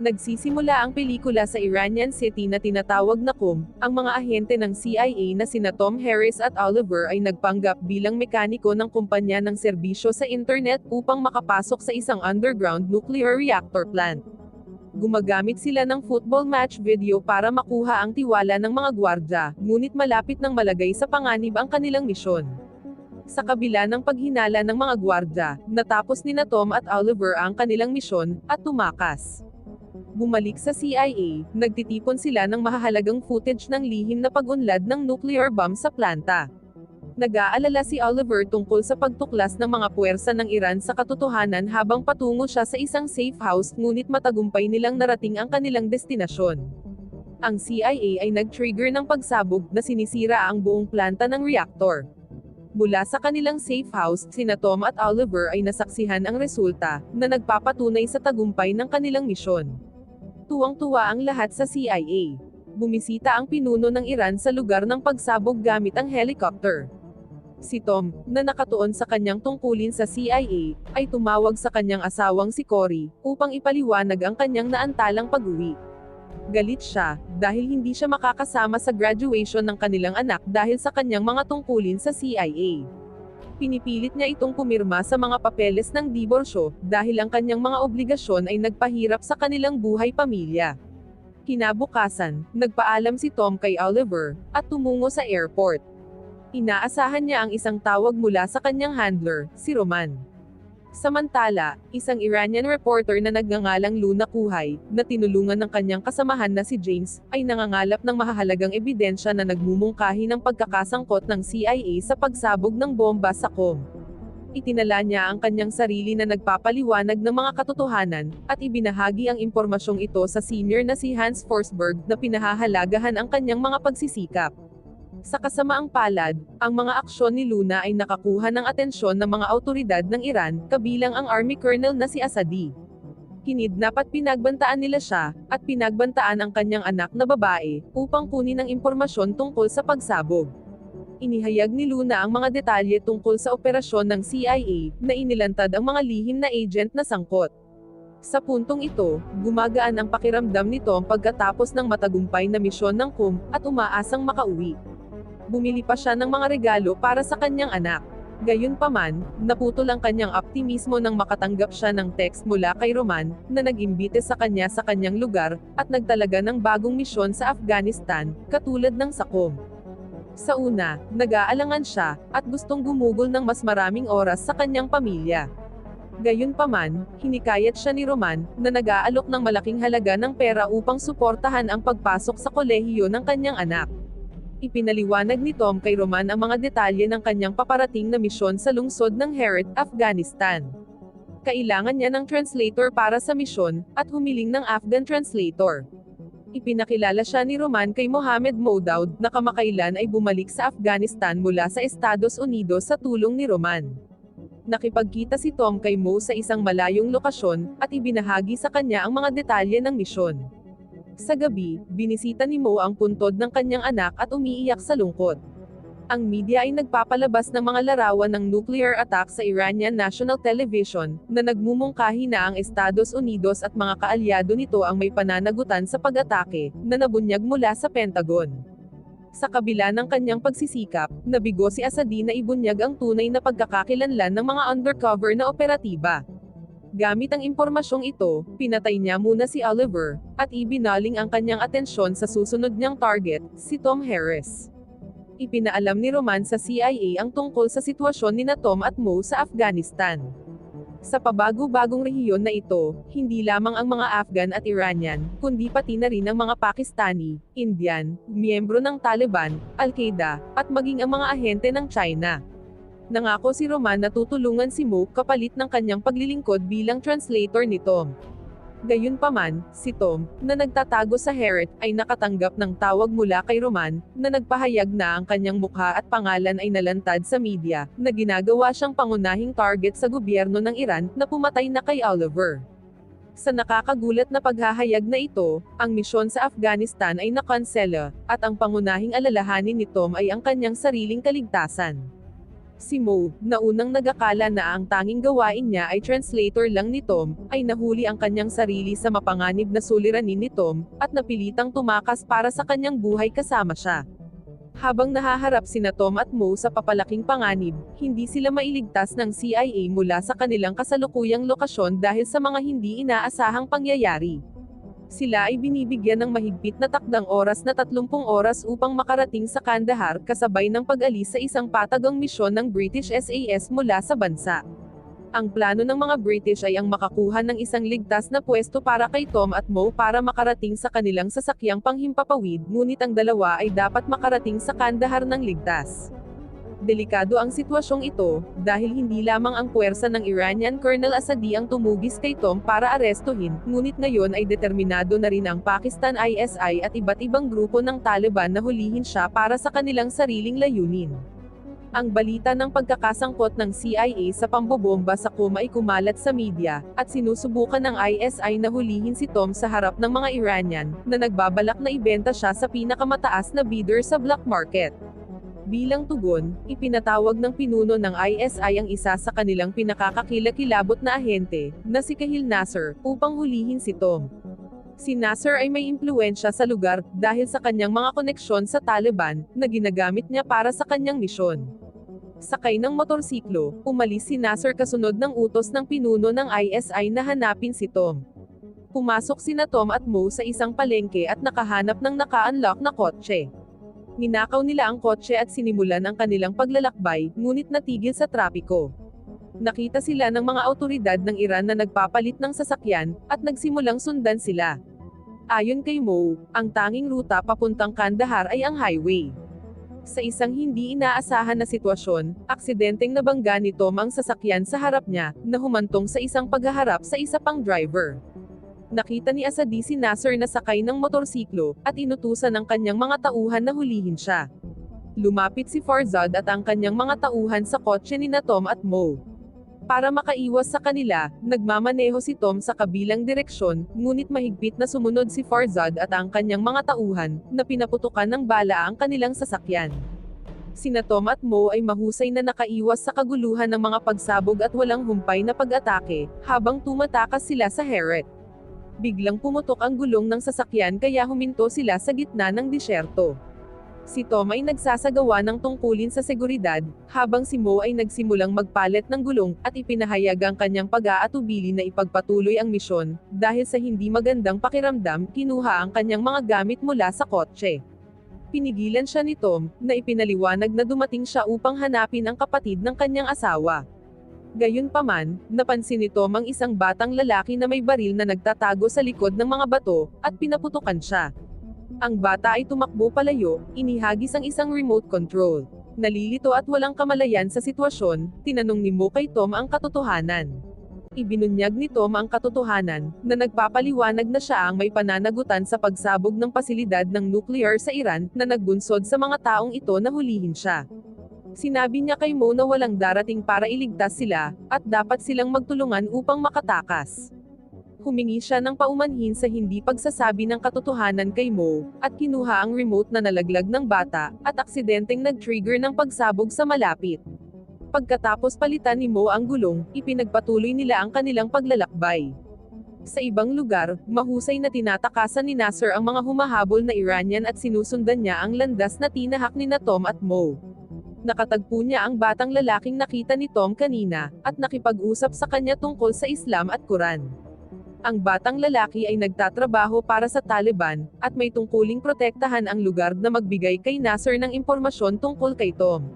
Nagsisimula ang pelikula sa Iranian city na tinatawag na Qom. Ang mga ahente ng CIA na sina Tom Harris at Oliver ay nagpanggap bilang mekaniko ng kumpanya ng serbisyo sa internet upang makapasok sa isang underground nuclear reactor plant. Gumagamit sila ng football match video para makuha ang tiwala ng mga gwardya, ngunit malapit nang malagay sa panganib ang kanilang misyon. Sa kabila ng paghinala ng mga gwardya, natapos ni na Tom at Oliver ang kanilang misyon, at tumakas. Bumalik sa CIA, nagtitipon sila ng mahahalagang footage ng lihim na pag-unlad ng nuclear bomb sa planta. Nag-aalala si Oliver tungkol sa pagtuklas ng mga puwersa ng Iran sa katotohanan habang patungo siya sa isang safe house ngunit matagumpay nilang narating ang kanilang destinasyon. Ang CIA ay nag-trigger ng pagsabog na sinisira ang buong planta ng reactor. Mula sa kanilang safe house, sina Tom at Oliver ay nasaksihan ang resulta, na nagpapatunay sa tagumpay ng kanilang misyon. Tuwang-tuwa ang lahat sa CIA. Bumisita ang pinuno ng Iran sa lugar ng pagsabog gamit ang helicopter. Si Tom, na nakatuon sa kanyang tungkulin sa CIA, ay tumawag sa kanyang asawang si Cory, upang ipaliwanag ang kanyang naantalang pag-uwi. Galit siya, dahil hindi siya makakasama sa graduation ng kanilang anak dahil sa kanyang mga tungkulin sa CIA. Pinipilit niya itong pumirma sa mga papeles ng diborsyo, dahil ang kanyang mga obligasyon ay nagpahirap sa kanilang buhay pamilya. Kinabukasan, nagpaalam si Tom kay Oliver, at tumungo sa airport. Inaasahan niya ang isang tawag mula sa kanyang handler, si Roman. Samantala, isang Iranian reporter na nagngangalang Luna Kuhay, na tinulungan ng kanyang kasamahan na si James, ay nangangalap ng mahahalagang ebidensya na nagmumungkahi ng pagkakasangkot ng CIA sa pagsabog ng bomba sa Qom. Itinala niya ang kanyang sarili na nagpapaliwanag ng mga katotohanan, at ibinahagi ang impormasyong ito sa senior na si Hans Forsberg na pinahahalagahan ang kanyang mga pagsisikap. Sa kasamaang palad, ang mga aksyon ni Luna ay nakakuha ng atensyon ng mga autoridad ng Iran, kabilang ang Army Colonel na si Asadi. Kinidnap at pinagbantaan nila siya, at pinagbantaan ang kanyang anak na babae, upang kunin ang impormasyon tungkol sa pagsabog. Inihayag ni Luna ang mga detalye tungkol sa operasyon ng CIA, na inilantad ang mga lihim na agent na sangkot. Sa puntong ito, gumagaan ang pakiramdam ni Tom pagkatapos ng matagumpay na misyon ng KUM, at umaasang makauwi bumili pa siya ng mga regalo para sa kanyang anak. Gayunpaman, naputol ang kanyang optimismo nang makatanggap siya ng text mula kay Roman, na nag-imbite sa kanya sa kanyang lugar, at nagtalaga ng bagong misyon sa Afghanistan, katulad ng Sakom. Sa una, nag-aalangan siya, at gustong gumugol ng mas maraming oras sa kanyang pamilya. Gayunpaman, hinikayat siya ni Roman, na nag-aalok ng malaking halaga ng pera upang suportahan ang pagpasok sa kolehiyo ng kanyang anak. Ipinaliwanag ni Tom kay Roman ang mga detalye ng kanyang paparating na misyon sa lungsod ng Herat, Afghanistan. Kailangan niya ng translator para sa misyon, at humiling ng Afghan translator. Ipinakilala siya ni Roman kay Mohammed Modaud, na kamakailan ay bumalik sa Afghanistan mula sa Estados Unidos sa tulong ni Roman. Nakipagkita si Tom kay Mo sa isang malayong lokasyon, at ibinahagi sa kanya ang mga detalye ng misyon. Sa gabi, binisita ni Mo ang puntod ng kanyang anak at umiiyak sa lungkot. Ang media ay nagpapalabas ng mga larawan ng nuclear attack sa Iranian National Television, na nagmumungkahi na ang Estados Unidos at mga kaalyado nito ang may pananagutan sa pag-atake, na nabunyag mula sa Pentagon. Sa kabila ng kanyang pagsisikap, nabigo si Asadi na ibunyag ang tunay na pagkakakilanlan ng mga undercover na operatiba. Gamit ang impormasyong ito, pinatay niya muna si Oliver, at ibinaling ang kanyang atensyon sa susunod niyang target, si Tom Harris. Ipinaalam ni Roman sa CIA ang tungkol sa sitwasyon ni na Tom at Mo sa Afghanistan. Sa pabago-bagong rehiyon na ito, hindi lamang ang mga Afghan at Iranian, kundi pati na rin ang mga Pakistani, Indian, miyembro ng Taliban, Al-Qaeda, at maging ang mga ahente ng China. Nangako si Roman na tutulungan si Mo kapalit ng kanyang paglilingkod bilang translator ni Tom. Gayunpaman, si Tom, na nagtatago sa Herat, ay nakatanggap ng tawag mula kay Roman, na nagpahayag na ang kanyang mukha at pangalan ay nalantad sa media, na ginagawa siyang pangunahing target sa gobyerno ng Iran, na pumatay na kay Oliver. Sa nakakagulat na paghahayag na ito, ang misyon sa Afghanistan ay nakansela, at ang pangunahing alalahanin ni Tom ay ang kanyang sariling kaligtasan. Si Mo, na unang nagakala na ang tanging gawain niya ay translator lang ni Tom, ay nahuli ang kanyang sarili sa mapanganib na suliranin ni Tom, at napilitang tumakas para sa kanyang buhay kasama siya. Habang nahaharap sina Tom at Mo sa papalaking panganib, hindi sila mailigtas ng CIA mula sa kanilang kasalukuyang lokasyon dahil sa mga hindi inaasahang pangyayari. Sila ay binibigyan ng mahigpit na takdang oras na 30 oras upang makarating sa Kandahar kasabay ng pag-alis sa isang patagang misyon ng British SAS mula sa bansa. Ang plano ng mga British ay ang makakuha ng isang ligtas na pwesto para kay Tom at Mo para makarating sa kanilang sasakyang panghimpapawid, ngunit ang dalawa ay dapat makarating sa Kandahar ng ligtas. Delikado ang sitwasyong ito, dahil hindi lamang ang puwersa ng Iranian Colonel Asadi ang tumugis kay Tom para arestuhin, ngunit ngayon ay determinado na rin ang Pakistan ISI at iba't ibang grupo ng Taliban na hulihin siya para sa kanilang sariling layunin. Ang balita ng pagkakasangkot ng CIA sa pambobomba sa Qom ay kumalat sa media, at sinusubukan ng ISI na hulihin si Tom sa harap ng mga Iranian, na nagbabalak na ibenta siya sa pinakamataas na bidder sa black market. Bilang tugon, ipinatawag ng pinuno ng ISI ang isa sa kanilang pinakakakilakilabot na ahente, na si Kahil Nasser, upang hulihin si Tom. Si Nasser ay may impluensya sa lugar, dahil sa kanyang mga koneksyon sa Taliban, na ginagamit niya para sa kanyang misyon. Sakay ng motorsiklo, umalis si Nasser kasunod ng utos ng pinuno ng ISI na hanapin si Tom. Pumasok sina Tom at Mo sa isang palengke at nakahanap ng naka-unlock na kotse. Ninakaw nila ang kotse at sinimulan ang kanilang paglalakbay, ngunit natigil sa trapiko. Nakita sila ng mga autoridad ng Iran na nagpapalit ng sasakyan, at nagsimulang sundan sila. Ayon kay Mo, ang tanging ruta papuntang Kandahar ay ang highway. Sa isang hindi inaasahan na sitwasyon, aksidenteng nabangga ni Tom ang sasakyan sa harap niya, na humantong sa isang paghaharap sa isa pang driver nakita ni Asadi si Nasser na sakay ng motorsiklo, at inutusan ng kanyang mga tauhan na hulihin siya. Lumapit si Farzad at ang kanyang mga tauhan sa kotse ni na Tom at Mo. Para makaiwas sa kanila, nagmamaneho si Tom sa kabilang direksyon, ngunit mahigpit na sumunod si Farzad at ang kanyang mga tauhan, na pinaputukan ng bala ang kanilang sasakyan. Sina Tom at Mo ay mahusay na nakaiwas sa kaguluhan ng mga pagsabog at walang humpay na pag-atake, habang tumatakas sila sa Heret biglang pumutok ang gulong ng sasakyan kaya huminto sila sa gitna ng disyerto. Si Tom ay nagsasagawa ng tungkulin sa seguridad, habang si Mo ay nagsimulang magpalit ng gulong, at ipinahayag ang kanyang pag-aatubili na ipagpatuloy ang misyon, dahil sa hindi magandang pakiramdam, kinuha ang kanyang mga gamit mula sa kotse. Pinigilan siya ni Tom, na ipinaliwanag na dumating siya upang hanapin ang kapatid ng kanyang asawa. Gayunpaman, napansin ni Tom ang isang batang lalaki na may baril na nagtatago sa likod ng mga bato, at pinaputukan siya. Ang bata ay tumakbo palayo, inihagis ang isang remote control. Nalilito at walang kamalayan sa sitwasyon, tinanong ni Mo kay Tom ang katotohanan. Ibinunyag ni Tom ang katotohanan, na nagpapaliwanag na siya ang may pananagutan sa pagsabog ng pasilidad ng nuclear sa Iran, na nagbunsod sa mga taong ito na hulihin siya. Sinabi niya kay Mo na walang darating para iligtas sila, at dapat silang magtulungan upang makatakas. Humingi siya ng paumanhin sa hindi pagsasabi ng katotohanan kay Mo, at kinuha ang remote na nalaglag ng bata, at aksidenteng nag-trigger ng pagsabog sa malapit. Pagkatapos palitan ni Mo ang gulong, ipinagpatuloy nila ang kanilang paglalakbay. Sa ibang lugar, mahusay na tinatakasan ni Nasser ang mga humahabol na Iranian at sinusundan niya ang landas na tinahak ni na Tom at Mo. Nakatagpo niya ang batang lalaking nakita ni Tom kanina, at nakipag-usap sa kanya tungkol sa Islam at Quran. Ang batang lalaki ay nagtatrabaho para sa Taliban, at may tungkuling protektahan ang lugar na magbigay kay Nasser ng impormasyon tungkol kay Tom.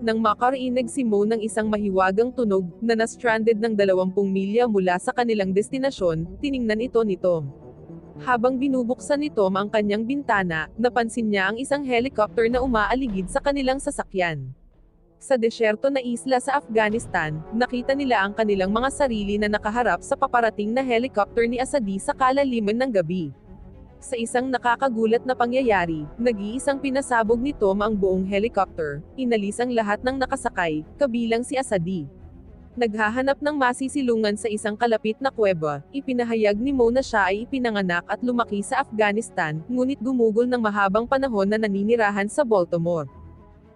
Nang makarinig si Mo ng isang mahiwagang tunog, na na-stranded ng 20 milya mula sa kanilang destinasyon, tiningnan ito ni Tom. Habang binubuksan ni Tom ang kanyang bintana, napansin niya ang isang helicopter na umaaligid sa kanilang sasakyan. Sa desyerto na isla sa Afghanistan, nakita nila ang kanilang mga sarili na nakaharap sa paparating na helicopter ni Asadi sa kalaliman ng gabi. Sa isang nakakagulat na pangyayari, nag-iisang pinasabog ni Tom ang buong helicopter, inalis ang lahat ng nakasakay, kabilang si Asadi. Naghahanap ng masisilungan sa isang kalapit na kuweba, ipinahayag ni Mo na siya ay ipinanganak at lumaki sa Afghanistan, ngunit gumugol ng mahabang panahon na naninirahan sa Baltimore.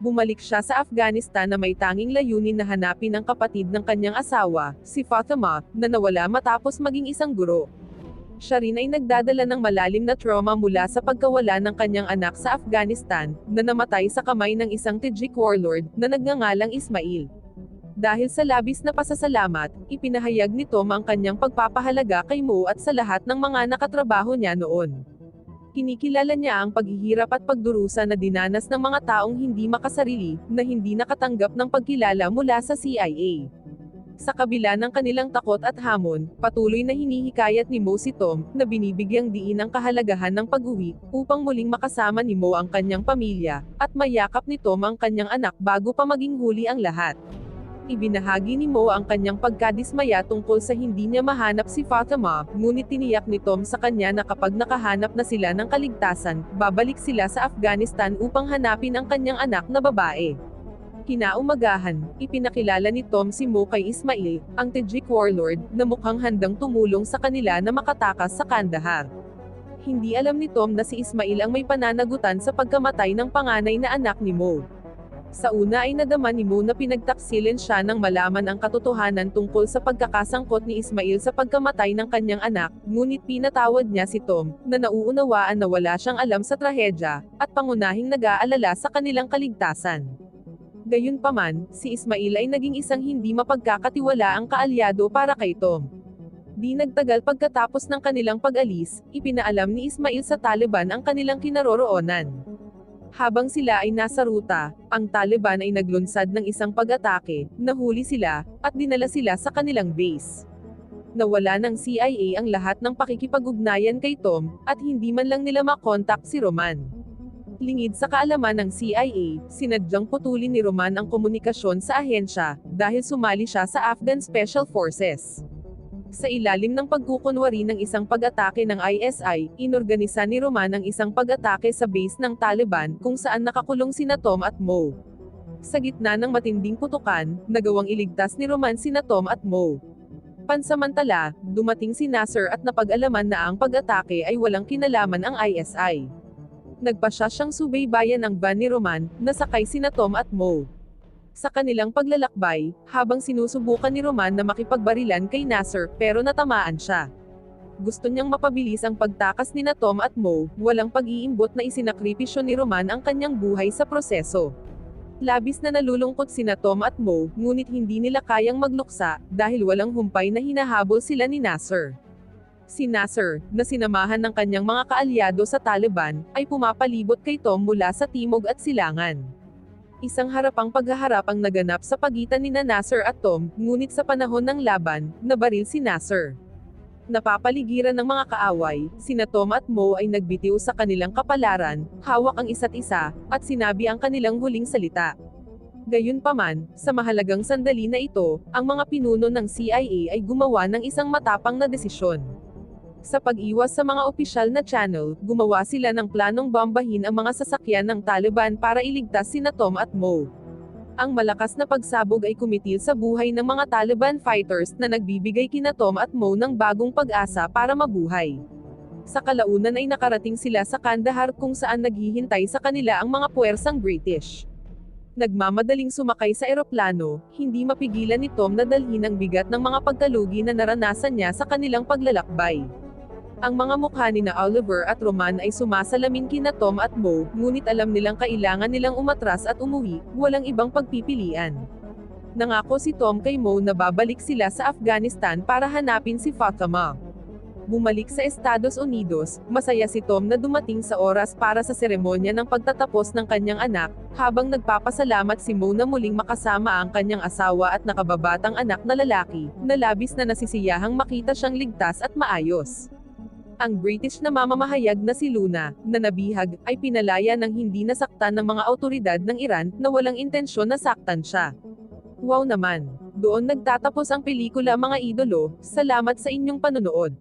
bumalik siya sa Afghanistan na may tanging layunin na hanapin ang kapatid ng kanyang asawa, si Fatima, na nawala matapos maging isang guro. Siya rin ay nagdadala ng malalim na trauma mula sa pagkawala ng kanyang anak sa Afghanistan, na namatay sa kamay ng isang Tajik warlord, na nagngangalang Ismail. Dahil sa labis na pasasalamat, ipinahayag ni Tom ang kanyang pagpapahalaga kay Mo at sa lahat ng mga nakatrabaho niya noon. Kinikilala niya ang paghihirap at pagdurusa na dinanas ng mga taong hindi makasarili, na hindi nakatanggap ng pagkilala mula sa CIA. Sa kabila ng kanilang takot at hamon, patuloy na hinihikayat ni Mo si Tom, na binibigyang diin ang kahalagahan ng pag-uwi, upang muling makasama ni Mo ang kanyang pamilya, at mayakap ni Tom ang kanyang anak bago pa maging huli ang lahat. Ibinahagi ni Mo ang kanyang pagkadismaya tungkol sa hindi niya mahanap si Fatima, ngunit tiniyak ni Tom sa kanya na kapag nakahanap na sila ng kaligtasan, babalik sila sa Afghanistan upang hanapin ang kanyang anak na babae. Kinaumagahan, ipinakilala ni Tom si Mo kay Ismail, ang Tajik warlord, na mukhang handang tumulong sa kanila na makatakas sa Kandahar. Hindi alam ni Tom na si Ismail ang may pananagutan sa pagkamatay ng panganay na anak ni Mo. Sa una ay nadama ni Mo na pinagtaksilin siya nang malaman ang katotohanan tungkol sa pagkakasangkot ni Ismail sa pagkamatay ng kanyang anak, ngunit pinatawad niya si Tom, na nauunawaan na wala siyang alam sa trahedya, at pangunahing nag-aalala sa kanilang kaligtasan. Gayunpaman, si Ismail ay naging isang hindi mapagkakatiwala ang kaalyado para kay Tom. Di nagtagal pagkatapos ng kanilang pag-alis, ipinaalam ni Ismail sa Taliban ang kanilang kinaroroonan. Habang sila ay nasa ruta, ang Taliban ay naglunsad ng isang pag-atake, nahuli sila, at dinala sila sa kanilang base. Nawala ng CIA ang lahat ng pakikipag-ugnayan kay Tom, at hindi man lang nila makontak si Roman. Lingid sa kaalaman ng CIA, sinadyang putulin ni Roman ang komunikasyon sa ahensya, dahil sumali siya sa Afghan Special Forces. Sa ilalim ng pagkukunwari ng isang pag-atake ng ISI, inorganisa ni Roman ang isang pag-atake sa base ng Taliban kung saan nakakulong sina Tom at Mo. Sa gitna ng matinding putukan, nagawang iligtas ni Roman sina Tom at Mo. Pansamantala, dumating si Nasser at napag-alaman na ang pag-atake ay walang kinalaman ang ISI. Nagpasya siyang subaybayan ang van ni Roman, na sakay sina Tom at Mo. Sa kanilang paglalakbay, habang sinusubukan ni Roman na makipagbarilan kay Nasser, pero natamaan siya. Gusto niyang mapabilis ang pagtakas ni na Tom at Mo, walang pag-iimbot na isinakripisyo ni Roman ang kanyang buhay sa proseso. Labis na nalulungkot sina Tom at Mo, ngunit hindi nila kayang magluksa, dahil walang humpay na hinahabol sila ni Nasser. Si Nasser, na sinamahan ng kanyang mga kaalyado sa Taliban, ay pumapalibot kay Tom mula sa timog at silangan. Isang harapang paghaharap ang naganap sa pagitan ni Nasser at Tom, ngunit sa panahon ng laban, nabaril si Nasser. Napapaligiran ng mga kaaway, sina Tom at Mo ay nagbitiw sa kanilang kapalaran, hawak ang isa't isa, at sinabi ang kanilang huling salita. Gayunpaman, sa mahalagang sandali na ito, ang mga pinuno ng CIA ay gumawa ng isang matapang na desisyon. Sa pag-iwas sa mga opisyal na channel, gumawa sila ng planong bombahin ang mga sasakyan ng Taliban para iligtas sina Tom at Mo. Ang malakas na pagsabog ay kumitil sa buhay ng mga Taliban fighters na nagbibigay kina Tom at Mo ng bagong pag-asa para mabuhay. Sa kalaunan ay nakarating sila sa Kandahar kung saan naghihintay sa kanila ang mga puwersang British. Nagmamadaling sumakay sa eroplano, hindi mapigilan ni Tom na dalhin ang bigat ng mga pagkalugi na naranasan niya sa kanilang paglalakbay. Ang mga mukha ni na Oliver at Roman ay sumasalamin kina Tom at Mo, ngunit alam nilang kailangan nilang umatras at umuwi, walang ibang pagpipilian. Nangako si Tom kay Mo na babalik sila sa Afghanistan para hanapin si Fatima. Bumalik sa Estados Unidos, masaya si Tom na dumating sa oras para sa seremonya ng pagtatapos ng kanyang anak, habang nagpapasalamat si Mo na muling makasama ang kanyang asawa at nakababatang anak na lalaki, na labis na nasisiyahang makita siyang ligtas at maayos. Ang British na mamamahayag na si Luna, na nabihag, ay pinalaya ng hindi nasaktan ng mga autoridad ng Iran, na walang intensyon na saktan siya. Wow naman! Doon nagtatapos ang pelikula mga idolo, salamat sa inyong panonood.